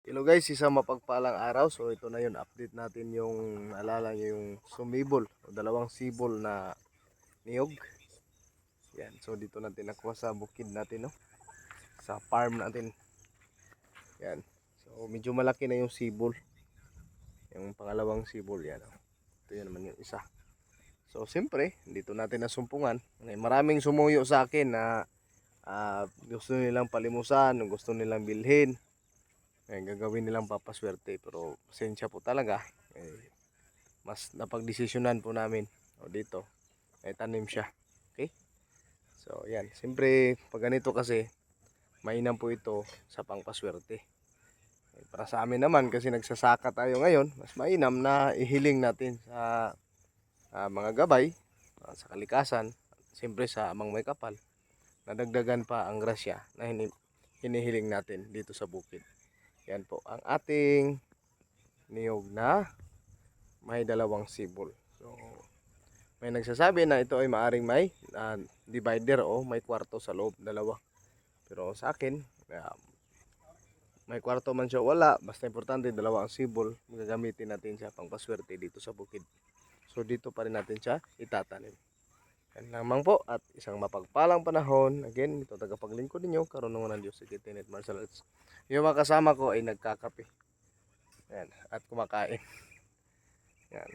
Hello guys, isang mapagpalang araw. So ito na yun, update natin yung alala nyo yung sumibol o dalawang sibol na niyog. Yan, so dito natin nakuha sa bukid natin, no? Sa farm natin. Yan. So medyo malaki na yung sibol. Yung pangalawang sibol yan. Oh. Ito yun naman yung isa. So siyempre, dito natin nasumpungan. May Maraming sumuyo sa akin na ah, gusto nilang palimusan, gusto nilang bilhin. Eh, gagawin nilang papaswerte pero pasensya po talaga. Eh, mas napagdesisyonan po namin. O dito. Ay tanim siya. Okay? So yan. Siyempre pag ganito kasi mainam po ito sa pangpaswerte. Eh, para sa amin naman kasi nagsasaka tayo ngayon mas mainam na ihiling natin sa ah, mga gabay ah, sa kalikasan siyempre sa amang may kapal. Nadagdagan pa ang grasya na hini- hinihiling natin dito sa bukid yan po ang ating niyog na may dalawang sibol. So, may nagsasabi na ito ay maaring may ah, divider o may kwarto sa loob, dalawa. Pero sa akin, ah, may kwarto man siya wala, basta importante dalawa ang sibol, gagamitin natin siya pangpaswerte dito sa bukid. So dito pa rin natin siya itatanim. Yan lamang po at isang mapagpalang panahon. Again, ito tagapaglingkod ninyo, karunungan ng Diyos sa Kitinet Martial Arts. Yung mga kasama ko ay nagkakape. Yan, at kumakain. Yan.